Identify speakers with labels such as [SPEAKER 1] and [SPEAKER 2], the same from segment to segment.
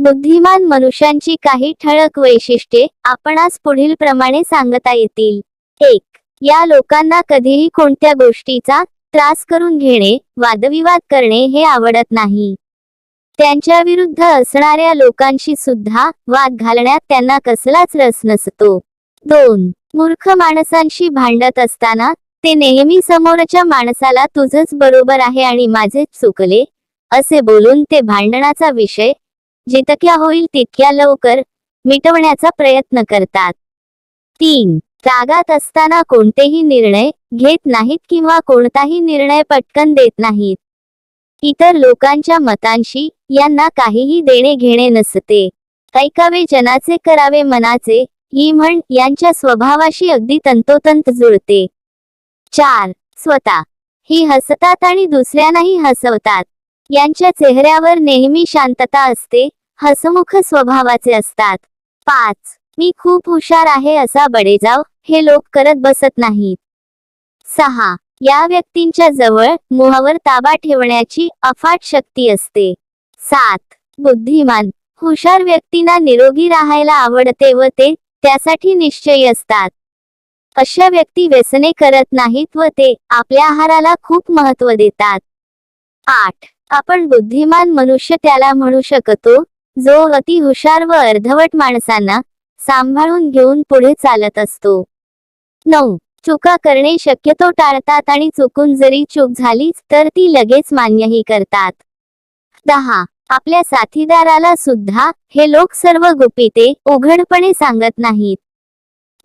[SPEAKER 1] बुद्धिमान मनुष्यांची काही ठळक वैशिष्ट्ये आपणास पुढील प्रमाणे सांगता येतील. एक या लोकांना कधीही कोणत्या गोष्टीचा त्रास करून घेणे वादविवाद करणे हे आवडत नाही. त्यांच्या विरुद्ध असणाऱ्या लोकांशी सुद्धा वाद घालण्यात त्यांना कसलाच रस नसतो. दोन मूर्ख माणसांशी भांडत असताना ते नेहमी समोरच्या माणसाला तुझच बरोबर आहे आणि माझेच चुकले असे बोलून ते भांडणाचा विषय जितक्या होईल तितक्या लवकर मिटवण्याचा प्रयत्न करतात. तीन रागात असताना कोणतेही निर्णय घेत नाहीत किंवा कोणताही निर्णय पटकन देत नाहीत. इतर लोकांच्या मतांशी यांना काहीही देणे घेणे नसते. ऐकावे जनाचे करावे मनाचे ही म्हण यांच्या स्वभावाशी अगदी तंतोतंत जुळते. चार स्वतः. ही हसतात आणि दुसऱ्यांनाही हसवतात. यांच्या चेहऱ्यावर नेहमी शांतता असते हसमुख स्वभावाचे असतात. पाच मी खूप हुशार आहे असा बडेजाव हे लोक करत बसत नाहीत. सहा या व्यक्तींच्या जवळ मुहावर ताबा ठेवण्याची अफाट शक्ती असते. सात बुद्धिमान हुशार व्यक्तींना निरोगी राहायला आवडते व ते त्यासाठी निश्चयी असतात. अशा व्यक्ती व्यसने करत नाहीत व ते आपल्या आहाराला खूप महत्त्व देतात. आठ आपण बुद्धिमान मनुष्य त्याला म्हणू शकतो जो अति हुशार व अर्धवट माणसांना सांभाळून घेऊन पुढे चालत असतो. नऊ. चुका करणे शक्यतो टाळतात आणि चुकून जरी चूक झालीच तर ती लगेच मान्यही करतात. दहा. आपल्या साथीदाराला सुद्धा हे लोक सर्व गुपिते उघडपणे सांगत नाहीत.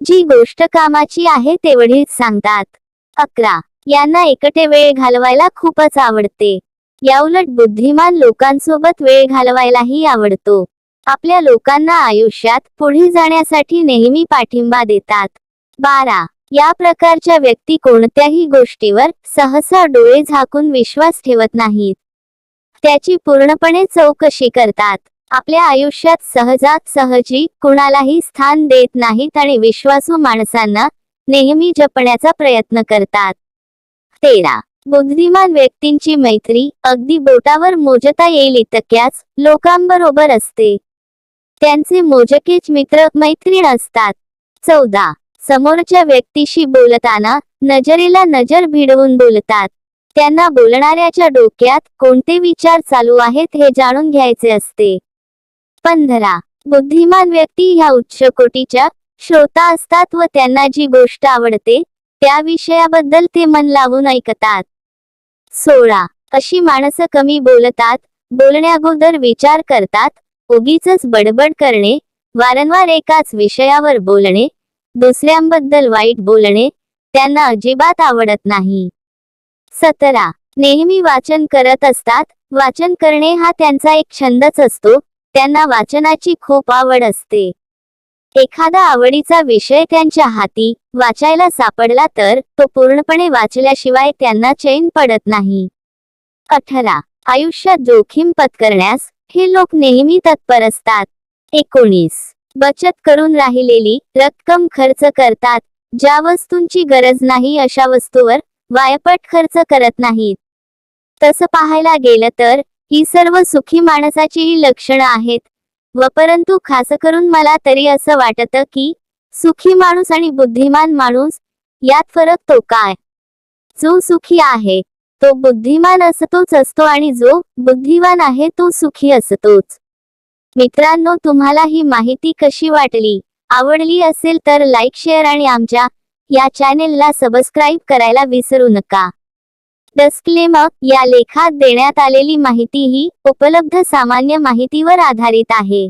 [SPEAKER 1] जी गोष्ट कामाची आहे तेवढीच सांगतात. अकरा. यांना एकटे वेळ घालवायला खूपच आवडते. याउलट बुद्धिमान लोकांसोबत वेळ घालवायलाही आवडतो. आपल्या लोकांना आयुष्यात पुढे जाण्यासाठी नेहमी पाठिंबा देतात. बारा. या प्रकारच्या व्यक्ती कोणत्याही गोष्टीवर सहसा डोळे झाकून विश्वास ठेवत नाहीत. त्याची पूर्णपणे चौकशी करतात. आपल्या आयुष्यात सहजात सहजी कुणालाही स्थान देत नाहीत आणि विश्वासू माणसांना नेहमी जपण्याचा प्रयत्न करतात. तेरा. बुद्धिमान व्यक्तींची मैत्री अगदी बोटावर मोजता येईल इतक्याच लोकांबरोबर असते. त्यांचे मोजकेच मित्र मैत्रीण असतात. चौदा. समोरच्या व्यक्तीशी बोलताना नजरेला नजर भिडवून बोलतात. त्यांना बोलणाऱ्याच्या डोक्यात कोणते विचार चालू आहेत हे जाणून घ्यायचे असते. पंधरा. बुद्धिमान व्यक्ती ह्या उच्च कोटीच्या श्रोता असतात व त्यांना जी गोष्ट आवडते त्या विषयाबद्दल ते मन लावून ऐकतात. सोळा. अशी माणसं कमी बोलतात बोलण्याअगोदर विचार करतात उगीच बडबड करणे वारंवार एकाच विषयावर बोलणे दुसऱ्यांबद्दल वाईट बोलणे त्यांना अजिबात आवडत नाही. सतरा. नेहमी वाचन करत असतात वाचन करणे हा त्यांचा एक छंदच असतो त्यांना वाचनाची खूप आवड असते. एखादा आवडीचा विषय त्यांच्या हाती वाचायला सापडला तर तो पूर्णपणे वाचल्याशिवाय त्यांना चैन पडत नाही. अठरा. आयुष्यात जोखीम पत्करण्यास हे लोक नेहमी तत्पर असतात. एकोणीस. बचत करून राहिलेली रक्कम खर्च करतात ज्या वस्तूंची गरज नाही अशा वस्तूवर वायपट खर्च करत नाहीत. तसं पाहायला गेलं तर ही सर्व सुखी माणसाची ही लक्षणं आहेत व परंतु खास करून मला तरी असं वाटतं की सुखी माणूस आणि बुद्धिमान माणूस यात फरक तो काय? जो सुखी आहे तो बुद्धिमान असतोच असतो आणि जो बुद्धिवान आहे तो सुखी असतोच. मित्रांनो तुम्हाला ही माहिती कशी वाटली आवडली असेल तर लाईक शेअर आणि आमच्या या चॅनेलला सबस्क्राईब करायला विसरू नका. डिस्क्लेमर या लेखात देण्यात आलेली माहिती ही उपलब्ध सामान्य माहितीवर आधारित आहे.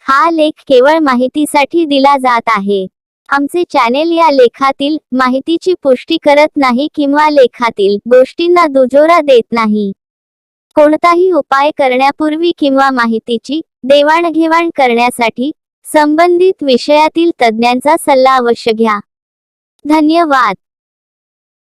[SPEAKER 1] हा लेख केवळ माहितीसाठी दिला जात आहे. आमचे चॅनेल या लेखातील माहितीची पुष्टी करत नाही किंवा लेखातील गोष्टींना दुजोरा देत नाही. कोणताही उपाय करण्यापूर्वी किंवा माहितीची देवाणघेवाण करण्यासाठी संबंधित विषयातील तज्ज्ञांचा सल्ला अवश्य घ्या. धन्यवाद.